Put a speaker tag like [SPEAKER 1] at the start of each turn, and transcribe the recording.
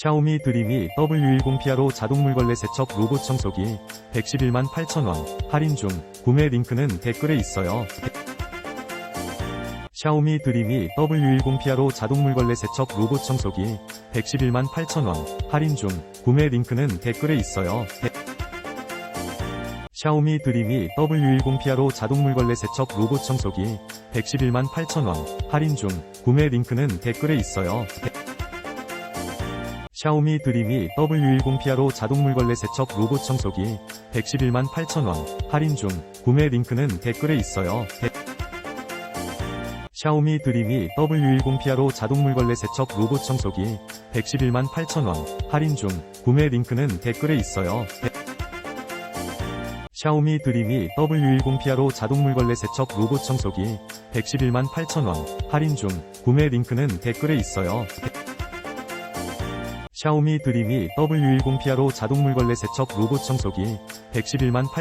[SPEAKER 1] 샤오미 드림이 W10 피아로 자동 물걸레 세척 로봇 청소기 111만 8천원 할인 중 구매 링크는 댓글에 있어요. 샤오미 드림이 W10 피아로 자동 물걸레 세척 로봇 청소기 111만 8천원 할인 중 구매 링크는 댓글에 있어요. 샤오미 드림이 W10 피아로 자동 물걸레 세척 로봇 청소기 111만 8천원 할인 중 구매 링크는 댓글에 있어요. 샤오미 드림이 W10 피아로 자동 물걸레 세척 로봇 청소기 111만 8천원 할인 중 구매 링크는 댓글에 있어요. 샤오미 드림이 W10 피아로 자동 물걸레 세척 로봇 청소기 111만 8천원 할인 중 구매 링크는 댓글에 있어요. 샤오미 드림이 W10 피아로 자동 물걸레 세척 로봇 청소기 111만 8천원 할인 중 구매 링크는 댓글에 있어요. 샤오미 드림이 W10 피아로 자동 물걸레 세척 로봇 청소기 111만 8